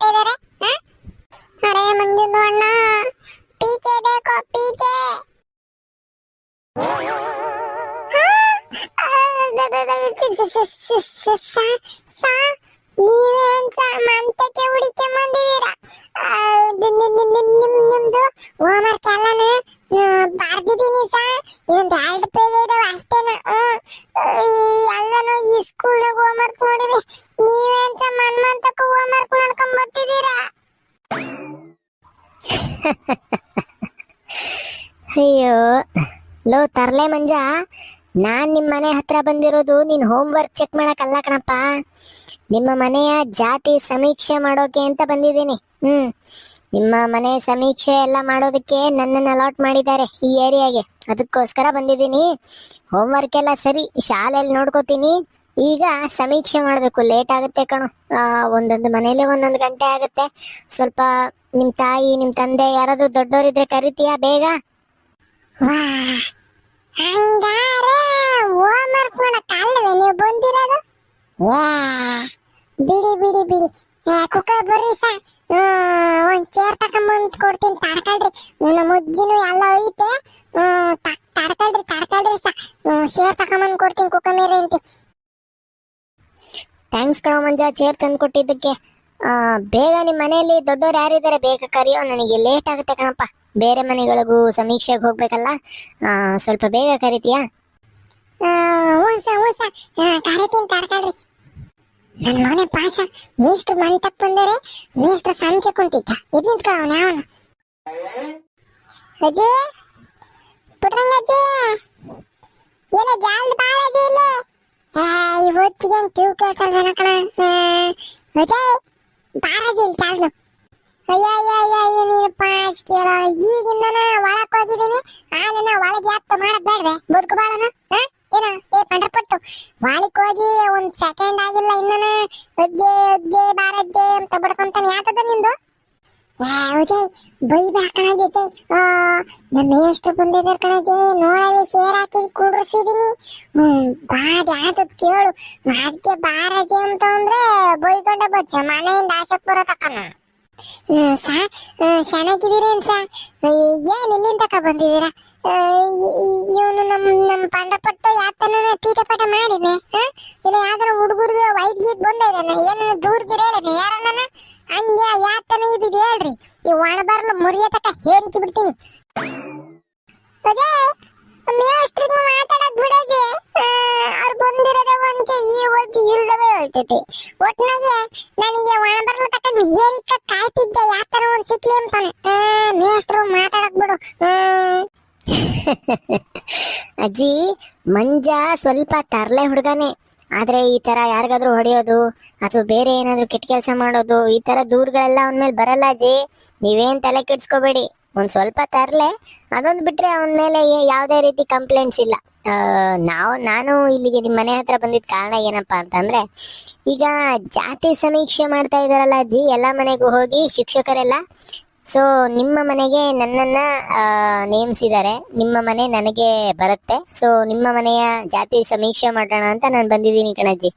ಕೆಮ್ಕೊಂಡು ನಿಂತಿದ್ದಾರೆ ಅರೆ ಮಂಜುಂದು ಅಣ್ಣ ಪೀಚೆ ಬೇಕೋ ಪೀಚೆ ನೀವೇನ್ ಮಂತಕ್ಕೆ ಹುಡಿಕೆ ಬಂದಿದ್ದೀರಾ ನಿಮ್ದು ಹೋಮ್ವರ್ಕ್ ಎಲ್ಲಾನ ಬರ್ದಿದ್ದೀನಿ ಸಾ ಇದೊಂದು ಎರಡು ಪೇಜ್ ಇದಾವೆ ಅಷ್ಟೇನ ಲೋ, ತರ್ಲೆ ಮಂಜ. ನಾನ್ ನಿಮ್ಮ ಮನೆ ಹತ್ರ ಬಂದಿರೋದು ನಿನ್ ಹೋಮ್ ವರ್ಕ್ ಚೆಕ್ ಮಾಡಕ್ಕಲ್ಲ ಕಣಪ್ಪ. ನಿಮ್ಮ ಮನೆಯ ಜಾತಿ ಸಮೀಕ್ಷೆ ಮಾಡೋಕೆ ಅಂತ ಬಂದಿದ್ದೀನಿ. ಹ್ಮ್. ನಿಮ್ಮ ಮನೆ ಸಮೀಕ್ಷೆ ಎಲ್ಲ ಮಾಡೋದಕ್ಕೆ ನನ್ನನ್ನು ಅಲಾಟ್ ಮಾಡಿದ್ದಾರೆ ಈ ಏರಿಯಾಗೆ. ಅದಕ್ಕೋಸ್ಕರ ಬಂದಿದ್ದೀನಿ. ಹೋಮ್ ವರ್ಕ್ ಎಲ್ಲ ಸರಿ ಶಾಲೆಯಲ್ಲಿ ನೋಡ್ಕೋತೀನಿ. ಈಗ ಸಮೀಕ್ಷೆ ಮಾಡಬೇಕು ಲೇಟ್ ಆಗುತ್ತೆ ಕಣೋ. ಒಂದೊಂದು ಮನೇಲಿ ಒಂದೊಂದು ಗಂಟೆ ಆಗುತ್ತೆ. ಸ್ವಲ್ಪ ನಿಮ್ಮ ತಾಯಿ ನಿಮ್ಮ ತಂದೆ ಯಾರಾದರೂ ದೊಡ್ಡವರಿದ್ರೆ ಕರಿತೀಯಾ ಬೇಗ? ಹಂಗಾರೆ ಹೋಮ್ವರ್ಕ್ ಮಾಡಕ್ ಅಲ್ವೇ ನೀವು ಬಂದಿರೋದು? ಏ ಬಿಡಿ ಬಿಡಿ ಬಿಡಿ. ಕುಕ್ಕರ್ ಬರ್ರಿ ಸಾ. ಒಂದ್ ಚೇರ್ ತಕೊಂಬಂದ್ ಕೊಡ್ತೀನಿ. ತಡ್ಕೊಳ್ರಿ ನಮ್ಮ ಅಜ್ಜಿನೂ ಎಲ್ಲ ಐತೆ. ಹ್ಮ್, ತಡ್ಕೊಳ್ರಿ ತಡ್ಕೊಳ್ರಿ ಸಾ. ಚೇರ್ ತಕೊಂಬಂದ್ ಕೊಡ್ತೀನಿ ಕುಕ್ಕ ಮೇಲೆ ಅಂತ. ಥ್ಯಾಂಕ್ಸ್ ಕಣ ಮಂಜ ಚೇರ್ ತಂದು ಕೊಟ್ಟಿದ್ದಕ್ಕೆ ಬೇಗ ನಿಮ್ಮ ಮನೆಯಲ್ಲಿ ದೊಡ್ಡವ್ರು ಯಾರಿದ್ದಾರೆ ಬೇಗ ಕರಿಯೋ, ನನಗೆ ಲೇಟ್ ಆಗುತ್ತೆ ಕಣಪ್ಪ. ಬೇರೆ ಮನೆಗಳಿಗೂ ಸಮೀಕ್ಷೆಗೆ ಹೋಗ್ಬೇಕಲ್ಲ? ಸ್ವಲ್ಪ ಬೇಗ ಕರಿತೀಯಾ? ಕರಿತೀನಿ ನನ್ನ ಬಂದರೆ ಅವನು ಅಜ್ಜಿ? ಈ ಹೊತ್ತಿಗೆ ಬಾರಜ್ಜಿ ಇಲ್ಲಿ ಅಯ್ಯಯ್ಯಯ್ಯ ಅಯ್ಯ ಅಯ್ಯ ಅಯ್ಯ ಅಯ್ಯ ನೀನು ಪಾಸ್ ಕೇಳೋ ಈಗಿಂದನ ಒಳಕ್ ಹೋಗಿದ್ದೀನಿ ಹಾಲನ್ನ ಒಳಗೆ ಯಾಕೆ ಮಾಡದ್ ಬೇಡ್ವೆ ಬದುಕು ಬಾಳನ? ಹಾ? ಏನ, ಏ ಹೋಗಿ ಒಂದ್ ಸೆಕೆಂಡ್ ಆಗಿಲ್ಲ ಇನ್ನನ. ಅಜ್ಜೆ ಅಜ್ಜೆ ಬಾರದ್ದೇ ಅಂತ ಬಡ್ಕೊಂತಾನೆ. ಯಾಕದ ನಿಂದು? ಉಜಯ್ ಬೈಬೇಡ ಆ ನಮ್ಮ ಎಷ್ಟು ಬಂದಿದ್ದಾರೆ ಕಣಜ್ಜಿ ನೋಡಲಿ ಶೇರ್ ಹಾಕಿ ಕೂಡ್ರಿಸಿದೀನಿ. ಬಾದ್ ಯಾತದ್ ಕೇಳು. ಅದಕ್ಕೆ ಬಾರಜ್ಜಿ ಅಂತ ಅಂದ್ರೆ ಬೈಕೊಂಡ ಬಚ್ಚ, ಮನೆಯಿಂದ ಆಸಕ್ಪುರ ತಕ್ಕ ತಕ್ಕನ ಸಾ ಚೆನ್ನಾಗಿದ್ದೀರೇನ್ ಸಾ? ಏನ್ ಇಲ್ಲಿಂದ ತಕ ಬಂದಿದ್ದೀರಾ ಇವನು ನಮ್ ನಮ್ ಪಂಡಪಟ್ಟು ಯಾತನ ತೀಟಪಾಠ ಮಾಡಿದ್ನೆ? ಇಲ್ಲ ಯಾವ್ದಾರ ಹುಡುಗರಿಗೆ ವೈದ್ಯ ಬಂದಿದ್ದಾನೆ ಏನನ್ನ ದೂರ್ಗಿರ ಹೇಳಿದ್ನೆ ಯಾರನ್ನ ಹಂಗೆ ಯಾತನ ಇದಿದೆ ಹೇಳ್ರಿ. ಈ ಒಣ ಬರ್ಲು ಮುರಿಯ ತಕ ಹೇರಿಕಿ ಬಿಡ್ತೀನಿ. ಅದೇ ಮೇಷ್ಟ್ರಿಗೆ ಮಾತಾಡಕ್ ಬಿಡದೆ ಅವ್ರು ಬಂದಿರೋದ ಒಂದ್ಕೆ ಈ ಒಜ್ಜಿ ಇಲ್ದವೇ ಹೊರಟೈತಿ ಒಟ್ನಾಗೆ ನನಗೆ ಒಣ ಬರ್ಲು ತಕ್ಕ ಹೇರಿಕ ಕಾಯ್ತಿದ್ದೆ, ಯಾತನ ಒಂದ್ ಸಿಕ್ಲಿ ಅಂತಾನೆ. ಮೇಷ್ಟ್ರು ಮಾತಾಡಕ್ ಬಿಡು. ಅಜ್ಜಿ, ಮಂಜ ಸ್ವಲ್ಪ ತರ್ಲೆ ಹುಡುಗನೇ. ಆದ್ರೆ ಈ ತರ ಯಾರಿಗಾದ್ರೂ ಹೊಡೆಯೋದು ಅಥವಾ ಬೇರೆ ಏನಾದ್ರೂ ಕೆಟ್ಟ ಕೆಲಸ ಮಾಡೋದು, ಈ ತರ ದೂರ್ಗಳೆಲ್ಲ ಅವನ ಮೇಲೆ ಬರಲ್ಲ ಅಜ್ಜಿ. ನೀವೇನ್ ತಲೆ ಕೆಡ್ಸ್ಕೋಬೇಡಿ. ಒಂದ್ ಸ್ವಲ್ಪ ತರ್ಲೆ, ಅದೊಂದು ಬಿಟ್ರೆ ಅವನ ಮೇಲೆ ಯಾವುದೇ ರೀತಿ ಕಂಪ್ಲೇಂಟ್ಸ್ ಇಲ್ಲ. ನಾವು, ನಾನು ಇಲ್ಲಿಗೆ ನಿಮ್ಮ ಮನೆ ಹತ್ರ ಬಂದಿದ್ದ ಕಾರಣ ಏನಪ್ಪ ಅಂತಂದ್ರೆ, ಈಗ ಜಾತಿ ಸಮೀಕ್ಷೆ ಮಾಡ್ತಾ ಇದಾರಲ್ಲ ಅಜ್ಜಿ, ಎಲ್ಲ ಮನೆಗೂ ಹೋಗಿ ಶಿಕ್ಷಕರೆಲ್ಲ ಸೊ ನಿಮ್ಮ ಮನೆಗೆ ನನ್ನನ್ನ ನೇಮಿಸಿದ್ದಾರೆ. ನಿಮ್ಮ ಮನೆ ನನಗೆ ಬರುತ್ತೆ. ಸೊ ನಿಮ್ಮ ಮನೆಯ ಜಾತಿ ಸಮೀಕ್ಷೆ ಮಾಡೋಣ ಅಂತ ನಾನು ಬಂದಿದ್ದೀನಿ ಕಣಜ್ಜಿ.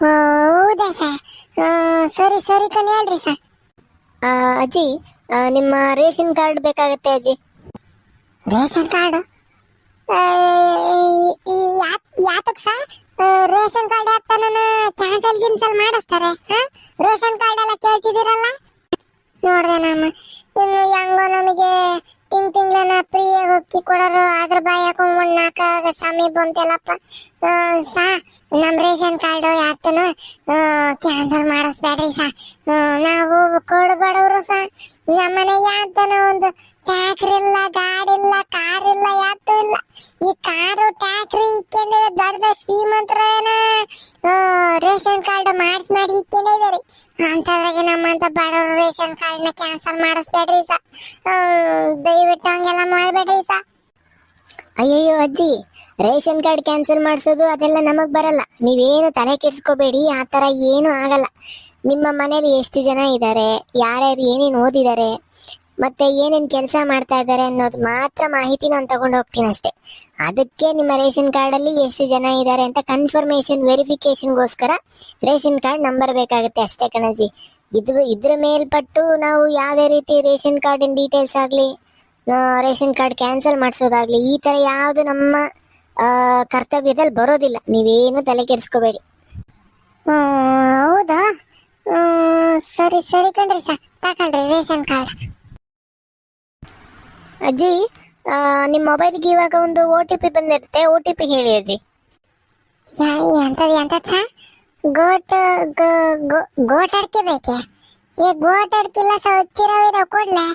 ಹೌದಾ ಸರ್? ಸರಿ ಸರಿ ಕಣ ಹೇಳ್ರಿ ಸರ್. ಅಜ್ಜಿ ನಿಮ್ಮ ರೇಷನ್ ಕಾರ್ಡ್ ಬೇಕಾಗತ್ತೆ ಅಜ್ಜಿ? Ration card? ಈ ಯಾತಕ್ ಸರ್? ರೇಷನ್ ಕಾರ್ಡ್ ಯಾಕೆ ನನ್ನ ಕ್ಯಾನ್ಸಲ್ ಗಿನ್ಸಲ್ ಮಾಡಿಸ್ತಾರೆ ರೇಷನ್ ಕಾರ್ಡ್ ಎಲ್ಲ ಕೇಳ್ತಿದ್ದೀರಲ್ಲ? ನೋಡ್ದೆ ನಮ್ಮ. ಇನ್ನು ಹೆಂಗೋ ನಮಗೆ ತಿಂಗ್ ತಿಂಗ್ಳನ ಫ್ರೀಯಾಗಿ ಹೊಕ್ಕಿ ಕೊಡೋರು ಅದ್ರ ಬಾಯ್ ಹಾಕೊಂಡ್ ಒಂದ್ ನಾಲ್ಕಾಗ ಸಮಿ ಬಂತೆಲ್ಲಪ್ಪ. ಸಾ ನಮ್ಮ ರೇಷನ್ ಕಾರ್ಡ್ ಯಾತನು ಕ್ಯಾನ್ಸಲ್ ಮಾಡಿಸ್ಬೇಡ್ರಿ ಸಾ. ನಾವು ಕೊಡ್ಬೇಡವ್ರು ಸಾ. ನಮ್ಮನೆ ಯಾತನ ಒಂದು ಟ್ಯಾಕ್ರಿ ಇಲ್ಲ ಗಾಡಿ ಇಲ್ಲ ಕಾರ್ ಇಲ್ಲ. ಯಾತು ಇಲ್ಲ ಈ ಕಾರು ಟ್ಯಾಕ್ರಿ ಇಕ್ಕೆಂದ್ರೆ ದೊಡ್ಡ ಶ್ರೀಮಂತರೇನ. ರೇಷನ್ ಕಾರ್ಡ್ ಮಾಡಿಸ್ ಮಾಡಿ ಇಕ್ಕೆಂದೇ ಇದಾರೆ. ಅಂತದ್ರಾಗೆ ನಮ್ಮಂತ ಬಡವರು ರೇಷನ್ ಕಾರ್ಡ್ನ ಕ್ಯಾನ್ಸಲ್ ಮಾಡಿಸ್ಬೇಡ್ರಿ ಸರ್ ದಯವಿಟ್ಟು ಹಂಗೆಲ್ಲ ಮಾಡ್ಬೇಡ್ರಿ ಸಾ. ಅಯ್ಯಯ್ಯೋ ಅಜ್ಜಿ, ರೇಷನ್ ಕಾರ್ಡ್ ಕ್ಯಾನ್ಸಲ್ ಮಾಡಿಸೋದು ಅದೆಲ್ಲ ನಮಗೆ ಬರಲ್ಲ. ನೀವೇನು ತಲೆ ಕೆಡಿಸ್ಕೋಬೇಡಿ, ಆ ಥರ ಏನೂ ಆಗಲ್ಲ. ನಿಮ್ಮ ಮನೇಲಿ ಎಷ್ಟು ಜನ ಇದ್ದಾರೆ ಯಾರ್ಯಾರು ಏನೇನು ಓದಿದ್ದಾರೆ ಮತ್ತೆ ಏನೇನ್ ಕೆಲಸ ಮಾಡ್ತಾ ಇದ್ದಾರೆ ಅನ್ನೋದು ಮಾತ್ರ ಮಾಹಿತಿ ನಾನು ತಗೊಂಡು ಹೋಗ್ತೀನಿ ಅಷ್ಟೇ. ಅದಕ್ಕೆ ನಿಮ್ಮ ರೇಷನ್ ಕಾರ್ಡ್ ಅಲ್ಲಿ ಎಷ್ಟು ಜನ ಇದ್ದಾರೆ ಅಂತ ಕನ್ಫರ್ಮೇಶನ್ ವೆರಿಫಿಕೇಶನ್ಗೋಸ್ಕರ ರೇಷನ್ ಕಾರ್ಡ್ ನಂಬರ್ ಬೇಕಾಗುತ್ತೆ ಅಷ್ಟೇ ಕಣಜಿ. ಇದು, ಇದ್ರ ಮೇಲ್ಪಟ್ಟು ನಾವು ಯಾವುದೇ ರೀತಿ ರೇಷನ್ ಕಾರ್ಡಿನ ಡೀಟೇಲ್ಸ್ ಆಗಲಿ ರೇಷನ್ ಕಾರ್ಡ್ ಕ್ಯಾನ್ಸಲ್ ಮಾಡಿಸೋದಾಗ್ಲಿ, ಈ ತರ ಯಾವುದು ನಮ್ಮ ಕರ್ತವ್ಯದಲ್ಲಿ ಬರೋದಿಲ್ಲ. ನೀವೇನು ತಲೆ ಕೆಡಿಸ್ಕೋಬೇಡಿ. ಹೌದಾ? ಸರಿ ಸರಿ ಕಣ್ರಿ ಸರ್. ತಗೊಳ್ರಿ ರೇಷನ್ ಕಾರ್ಡ್. ಅಜ್ಜಿ ನಿಮ್ಮ ಮೊಬೈಲ್ಗೆ ಇವಾಗ ಒಂದು ಓ ಟಿ ಪಿ ಬಂದಿರುತ್ತೆ. ಓ ಟಿ ಪಿ ಹೇಳಿ ಅಜ್ಜಿ ಎಂತದ ಸಾ ಗೋಟ್ ಗೋಟ್ ಅಡ್ಕೆ ಬೇಕೆ? ಏ ಗೋಟ್ ಅಡ್ಕಿಲ್ಲ ಸಾ ಹಚ್ಚಿರವಿದ ಕೊಡ್ಲೆ.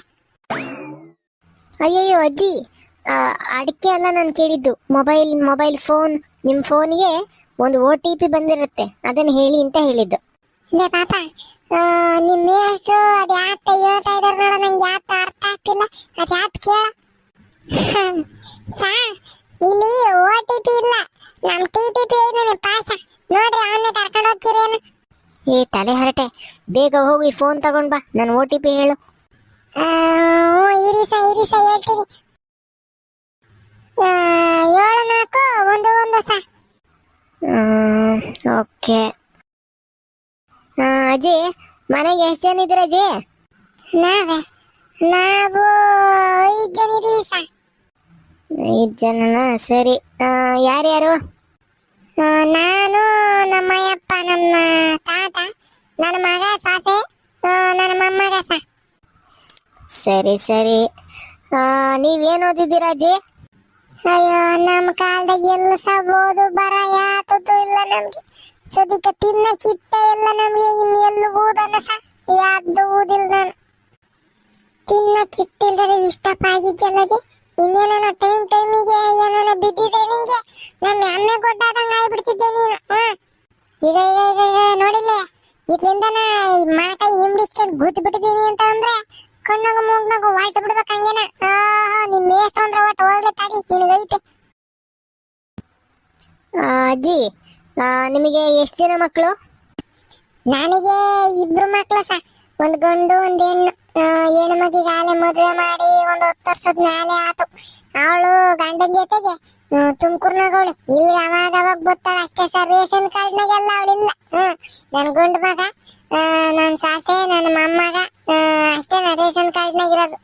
ಅಯ್ಯಯ್ಯೋ ಅಜ್ಜಿ ಅಡಿಕೆ ಅಲ್ಲ ನಾನು ಕೇಳಿದ್ದು. ಮೊಬೈಲ್ ಮೊಬೈಲ್ ಫೋನ್ ನಿಮ್ಮ ಫೋನ್ಗೆ ಒಂದು ಓ ಟಿ ಪಿ ಬಂದಿರುತ್ತೆ. ಅದನ್ನು ಹೇಳಿ ಅಂತ ಹೇಳಿದ್ದು. ಲೇ ಪಾಪ ಆ, ನಿಮ್ ಮೇಷ್ಟ್ರು ಅದು ಯಾತ ಹೇಳ್ತಾ ಇದಾರೆ ನೋಡ ನಂಗೆ ಅರ್ಥ ಅದು ಯಾಕೆ ಕೇಳ? ಸಾ ಇಲ್ಲಿ ಓ ಟಿ ಪಿ ಇಲ್ಲ. ನಮ್ಮ ಟಿ ಟಿ ಪಿ ಐದಾನೆ ಪಾಸ ನೋಡ್ರಿ ಅವನ್ನೇ ಕರ್ಕೊಂಡು ಹೋಗ್ತೀರೇನು? ಏ ತಲೆ ಹರಟೆ. ಬೇಗ ಹೋಗಿ ಫೋನ್ ತಗೊಂಡ್ ಬಾ. ನಾನು ಓ ಟಿ ಪಿ ಹೇಳು. ಆ, ಇರಿಸ ಇರಿ ಸಾ ಇರಿ ಸಾ ಹೇಳ್ತೀನಿ. ಏಳು ನಾಲ್ಕು ಒಂದು ಒಂದು ಸ. ಓಕೆ. ಅಜ್ಜಿ ಮನೆಗೆ ಎಷ್ಟು ಜನ ಇದ್ದೀರ ಅಜ್ಜಿ ನಾವೇ. ನಾವು ಐದು ಜನ ಇದೀವಿ ಸಾ. ಐದು ಜನನಾ? ಸರಿ. ಯಾರ್ಯಾರು? ನಾನು ನಮ್ಮಯ್ಯಪ್ಪ ನಮ್ಮ ತಾತ ನನ್ನ ಮಗ ಸಾಸೆ ನನ್ನ ಮೊಮ್ಮಗ ಸ. ಸರಿ ಸರಿ. ನೀವೇನ್ ಓದಿದ್ದೀರಾ ಅಜ್ಜಿ? ಅಯ್ಯೋ ನಮ್ಮ ಕಾಲದಾಗ ಎಲ್ಲ ಸಹ ಓದು ಬರ ಯಾತದ್ದು ಇಲ್ಲ ನಮ್ಗೆ. ಸದ್ಯಕ್ಕೆ ತಿನ್ನ ಕಿಟ್ಟ ಎಲ್ಲ ನಮಗೆ ಇನ್ನು ಎಲ್ಲ ಓದನ ಸ. ಯಾವ್ದು ಓದಿಲ್ಲ ನಾನು. ತಿನ್ನ ಇಟ್ಟಿಲ್ದರೆ ಇಷ್ಟಪ್ಪ ಇನ್ನೇನ ಟೈಮ್ ಟೈಮಿಗೆ ಏನಾನ ಬಿದ್ದಿದ್ರೆ ನಿಂಗೆ? ನಮ್ಮ ಎಮ್ಮೆ ಕೊಟ್ಟಾದಂಗ ಆಗ್ಬಿಡ್ತಿದ್ದೆ ನೀನು ಹ್ಮ್ ಈಗ ಈಗ ಈಗ ನೋಡಿಲ್ಲ? ಇದ್ರಿಂದ ನಾ ಕೈ ಹಿಂಬಿಸ್ಕೊಂಡು ಗುದ್ದು ಬಿಟ್ಟಿದ್ದೀನಿ ಅಂತ ಅಂದ್ರೆ ಕಣ್ಣಾಗ ಮೂಗ್ನಾಗ ವಾಲ್ಟ್ ಬಿಡ್ಬೇಕು ಹಂಗೇನ? ಆಹಾ ನಿಮ್ ಎಷ್ಟಂದ್ರೆ ಅಂದ್ರೆ ಒಟ್ಟು ಹೋಗ್ಲಿ ತಡಿ ನಿನಗೈತೆ. ಆ, ಅಜ್ಜಿ ನಿಮಗೆ ಎಷ್ಟು ಜನ ಮಕ್ಕಳು ನನಗೆ ಇಬ್ರು ಮಕ್ಕಳು ಸ ಒಂದು ಗಂಡು ಒಂದು ಹೆಣ್ಣು. ಹೆಣ್ಣು ಮಗಿಗೆ ಆಲೆ ಮದುವೆ ಮಾಡಿ ಒಂದು ಹತ್ತು ವರ್ಷದ ಮೇಲೆ ಆತು. ಅವಳು ಗಂಡನ ಜೊತೆಗೆ ತುಮಕೂರ್ನಾಗ ಅವಳು. ಇಲ್ಲಿ ಅವಾಗ ಅವಾಗ ಬರ್ತಾಳೆ ಅಷ್ಟೇ ಸರ್ ರೇಷನ್ ಕಾರ್ಡ್ನಾಗೆಲ್ಲ ಅವಳಿಲ್ಲ ಹ್ಮ್ ನನ್ನ ಗುಂಡು ಮಗ ನನ್ನ ನನ್ ಸಾಸೆ ನನ್ನ ಮೊಮ್ಮಗ ಅಷ್ಟೇ ನಾ ರೇಷನ್ ಕಾರ್ಡ್ನಾಗಿರೋದು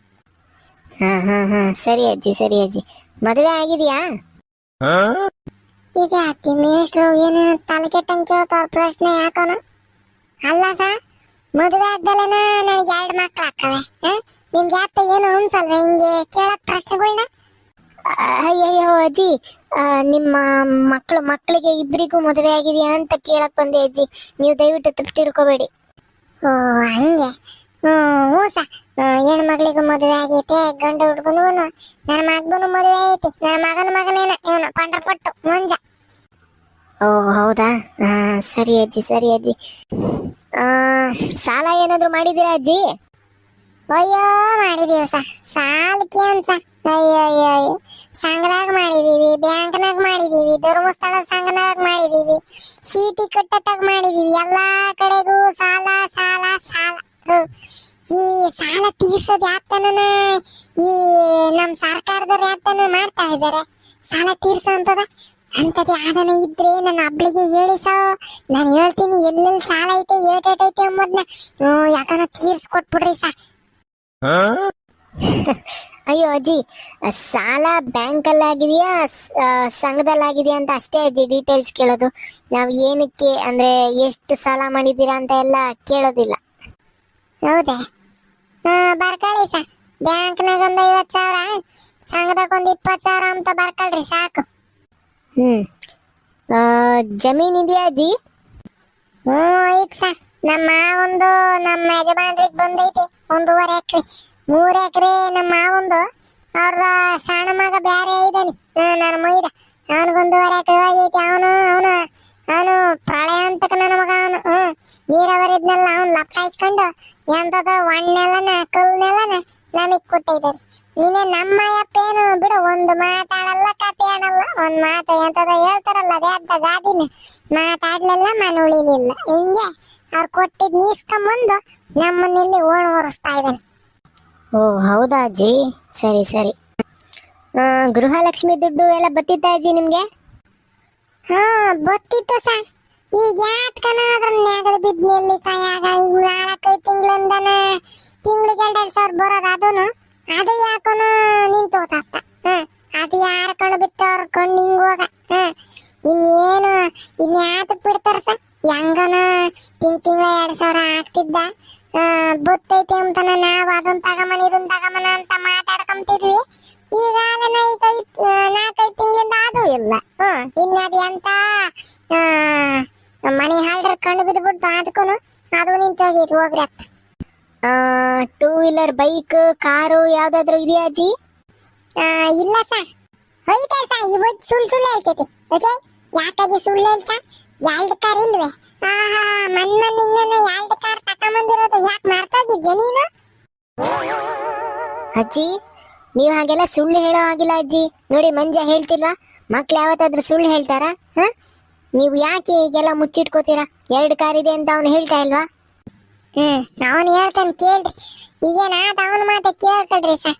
ಹಾಂ ಹಾಂ ಹಾ ಸರಿ ಅಜ್ಜಿ ಸರಿ ಅಜ್ಜಿ. ಮದುವೆ ಆಗಿದೆಯಾ? ಇದೆ ಅತ್ತಿ ಮೇಷ್ಟ್ರು ಏನು ತಲೆ ಕೆಟ್ಟಂಗೆ ಕೇಳ್ತಾವ್ರ ಪ್ರಶ್ನೆ ಯಾಕನ? ಅಲ್ಲ ಸ ಮದುವೆ ನನಗೆ ಎರಡು ಮಕ್ಳು ಆಗ್ತವೆ. ಹ? ನಿಮ್ಗೆ ಯಾತ ಏನು ಅನ್ಸಲ್ವ ಹಿಂಗೆ ಕೇಳಕ್ ಪ್ರಶ್ನೆಗಳನ್ನ ಅಯ್ಯಯ್ಯೋ ಅಜ್ಜಿ ನಿಮ್ಮ ಮಕ್ಕಳು ಮಕ್ಕಳಿಗೆ ಇಬ್ಬರಿಗೂ ಮದುವೆ ಆಗಿದೆಯಾ ಅಂತ ಕೇಳಕ್ ಬಂದೆ ಅಜ್ಜಿ. ನೀವು ದಯವಿಟ್ಟು ತಪ್ಪು ತಿಳ್ಕೊಬೇಡಿ ಓ ಹಂಗೆ? ಹ್ಞೂ ಸ ಹೆಣ್ಣು ಮಗಳಿಗೂ ಮದುವೆ ಆಗೈತೆ ಗಂಡು ಹುಡುಗನು ನನ್ನ ಮಗನು ಮದುವೆ ಐತಿ ನನ್ನ ಮಗನ ಮಗನೇನ? ಇವನು ಪಂಡ್ರಪಟ್ಟು ಮುಂಜ. ಓ ಹೌದಾ? ಹಾ ಸರಿ ಅಜ್ಜಿ ಸರಿ ಅಜ್ಜಿ. ಸಾಲ ಏನಾದ್ರು ಮಾಡಿದೀರಾ ಅಜ್ಜಿ? ಅಯ್ಯೋ, ಮಾಡಿದೀವಿ ಸ. ಸಾಲಕ್ಕೆ ಅಂತ. ಅಯ್ಯೋ ಸಂಘದಾಗ ಮಾಡಿದೀವಿ, ಬ್ಯಾಂಕ್ನಾಗ ಮಾಡಿದೀವಿ ಧರ್ಮಸ್ಥಳ ಸಂಘದಾಗ ಮಾಡಿದೀವಿ, ಚೀಟಿ ಕಟ್ಟತ್ತಾಗ ಮಾಡಿದೀವಿ, ಎಲ್ಲಾ ಕಡೆಗೂ ಸಾಲ ಸಾಲ ಸಾಲ. ಈ ಸಾಲ ತೀರ್ಸೋದು ಯಾತನ ಈ ನಮ್ಮ ಸರ್ಕಾರದವ್ರು ಯಾತನ ಮಾಡ್ತಾ ಇದ್ದಾರೆ? ಸಾಲ ತೀರ್ಸೋ ಅಂತದ ಅಂತದ್ ಯಾರನ ಇದ್ರೆ ನನ್ನ ಅಬ್ಳಿಗೆ ಹೇಳಿ ನಾನು ಹೇಳ್ತೀನಿ ಎಲ್ಲೆಲ್ಲಿ ಸಾಲ ಐತೆ ಏಟೇಟ್ ಐತೆ ಎಂಬುದನ್ನ ಯಾಕನ ತೀರ್ಸ್ಕೊಟ್ಬಿಡ್ರಿ ಸಾ. ಅಯ್ಯೋ ಅಜ್ಜಿ ಸಾಲ ಬ್ಯಾಂಕಲ್ಲಿ ಆಗಿದೆಯಾ ಸಂಘದಲ್ಲಿ ಆಗಿದೆಯಾ ಅಂತ ಅಷ್ಟೇ ಅಜ್ಜಿ ಡೀಟೇಲ್ಸ್ ಕೇಳೋದು. ನಾವು ಏನಕ್ಕೆ ಅಂದ್ರೆ ಎಷ್ಟು ಸಾಲ ಮಾಡಿದ್ದೀರಾ ಅಂತ ಎಲ್ಲ ಕೇಳೋದಿಲ್ಲ. ಹೌದಾ? ಹಾ ಬರ್ಕೊಳ್ಳಿ ಸಾ. ಬ್ಯಾಂಕ್ನಾಗ ಒಂದು ಐವತ್ತು ಸಾವಿರ ಸಂಘದಾಗ ಒಂದು ಇಪ್ಪತ್ತು ಸಾವಿರ ಅಂತ ಬರ್ಕೊಳ್ರಿ ಸಾಕು. ಹ್ಮ್. ಜಮೀನ್ ಇದೆಯಾ ಅಜ್ಜಿ? ಹ್ಞೂ, ಐತ್ ಸಾ. ನಮ್ಮ ಒಂದು ನಮ್ಮ ಯಜಮಾನ್ರಿಗೆ ಬಂದೈತಿ, ಒಂದೂವರೆ ಎಕರೆ. ಮೂರ್ ಎಕರೆ ನಮ್ಮ ಒಂದು ಅವ್ರದ ಸಣ್ಣ ಮಗ ಬ್ಯಾರೆ ಇದ್ದಾನೆ ನನ್ನ ಮೈದ. ಅವನಿಗೊಂದೂವರೆ ಎಕರೆ ಆಗೈತಿ. ಅವನು ಅವನು ಅವನು ಪ್ರಳಯ ಅಂತಕ ನನ್ನ ಮಗ ಅವನು. ಹ್ಮ್ ನೀರಾವರಿ ಇದ್ನೆಲ್ಲ, ಅವ್ನು ಲಪ್ಟಾಯಿಸ್ಕೊಂಡು ಎಂತದ ಒಣ್ಣೆಲ್ಲನ ಕಲ್ನೆಲ್ಲನ ನಮಗ್ ಕೊಟ್ಟಿದ್ದಾರೆ ನೀನೆ ನಮ್ಮ ಅಪ್ಪೇನು ಬಿಡು ಒಂದು ಮಾತಾಡಲ್ಲ ಕತೆ ಒಂದ್ ಮಾತು ಎಂತದ ಹೇಳ್ತಾರಲ್ಲ ಅದೇ ಅರ್ಧ ಗಾದಿನ. ಮಾತಾಡ್ಲಿಲ್ಲ ಮನೆ ಉಳಿಲಿಲ್ಲ. ಹಿಂಗೆ ಅವ್ರು ಕೊಟ್ಟಿದ್ ನೀಸ್ಕೊಂಬಂದು ನಮ್ಮನ್ನಿಲ್ಲಿ ಓಣ ಹೊರಿಸ್ತಾ ಇದ್ದಾನೆ. ಓ ಹೌದಾ ಅಜ್ಜಿ? ಸರಿ ಸರಿ. ಗೃಹಲಕ್ಷ್ಮಿ ದುಡ್ಡು ಎಲ್ಲ ಬತ್ತಿತ್ತಾ ಅಜ್ಜಿ ನಿಮ್ಗೆ? ಹಾ ಗೊತ್ತಿತ್ತು ವೀಲರ್ ಬೈಕ್ ಕಾರು ಯಾವ್ದಾದ್ರು ಇದೆಯಾ ಅಜ್ಜಿ? ಇಲ್ಲ ಸರ್ ಹೋಯ್ತಾ ಸ ಇವತ್ತು ಸುಳ್ಳು ಸುಳ್ಳು ಹೇಳ್ತೈತಿ ಓಕೆ ಯಾಕಾಗಿ ಸುಳ್ಳು ಹೇಳ್ತಾ? ಎರಡು ಕಾರ್ ಇಲ್ವೇ? ಆಹಾ ಮನ್ ಮನ್ ನಿನ್ನ ಎರಡು ಕಾರ್ ತಕೊಂಬಂದಿರೋದು ಯಾಕೆ ಮರ್ತೋಗಿದ್ದೆ ನೀನು? ಅಜ್ಜಿ ನೀವು ಹಾಗೆಲ್ಲ ಸುಳ್ಳು ಹೇಳೋ ಆಗಿಲ್ಲ ಅಜ್ಜಿ. ನೋಡಿ ಮಂಜ ಹೇಳ್ತಿಲ್ವಾ? ಮಕ್ಳು ಯಾವತ್ತಾದ್ರೂ ಸುಳ್ಳು ಹೇಳ್ತಾರಾ? ಹಾ? ನೀವು ಯಾಕೆ ಈಗೆಲ್ಲ ಮುಚ್ಚಿಟ್ಕೋತೀರಾ? ಎರಡು ಕಾರ್ ಇದೆ ಅಂತ ಅವನು ಹೇಳ್ತಾ ಇಲ್ವಾ? ಹ್ಮ್ ಅವನು ಹೇಳ್ತಾನೆ ಕೇಳ್ರಿ. ಈಗೇನ? ಅವನ ಮಾತೆ ಕೇಳ್ಕೊಳ್ರಿ ಸರ್.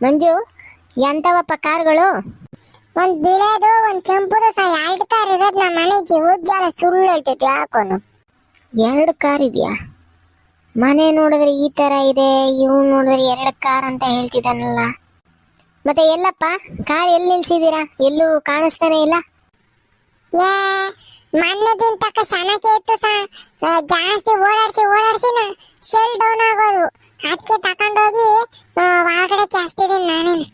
ಮಂಜು ಎಂತವಪ್ಪ ಕಾರ್ಗಳು? ಒಂದ್ ಬಿಳೇದು ಒಂದ್ ಕೆಂಪುದು ಸಹ ಎರಡು ಕಾರ್ ಇರೋದ್ ನಮ್ಮ ಮನೆಗೆ ಉಜ್ಜಾಲ ಸುಳ್ಳು ಹೇಳ್ತೈತಿ ಯಾಕೋನು. ಎರಡು ಕಾರ್ ಇದೆಯಾ? ಮನೆ ನೋಡಿದ್ರೆ ಈ ತರ ಇದೆ ಇವ್ ನೋಡಿದ್ರೆ ಎರಡು ಕಾರ್ ಅಂತ ಹೇಳ್ತಿದ್ದಾನಲ್ಲ. ಮತ್ತೆ ಎಲ್ಲಪ್ಪ ಕಾರ್ ಎಲ್ಲಿ ನಿಲ್ಸಿದೀರಾ ಎಲ್ಲೂ ಕಾಣಿಸ್ತಾನೆ ಇಲ್ಲ? ಏ ಮೊನ್ನೆದಿನ ತಕ್ಕ ಸನಕೆ ಇತ್ತು ಸ. ಜಾಸ್ತಿ ಓಡಾಡ್ಸಿ, ಓಡಾಡ್ಸಿನ ಶೆಲ್ ಡೌನ್ ಆಗೋದು. ಅದಕ್ಕೆ ತಕೊಂಡೋಗಿ ಒಳಗಡೆ ಜಾಸ್ತಿ ನಾನೇನು.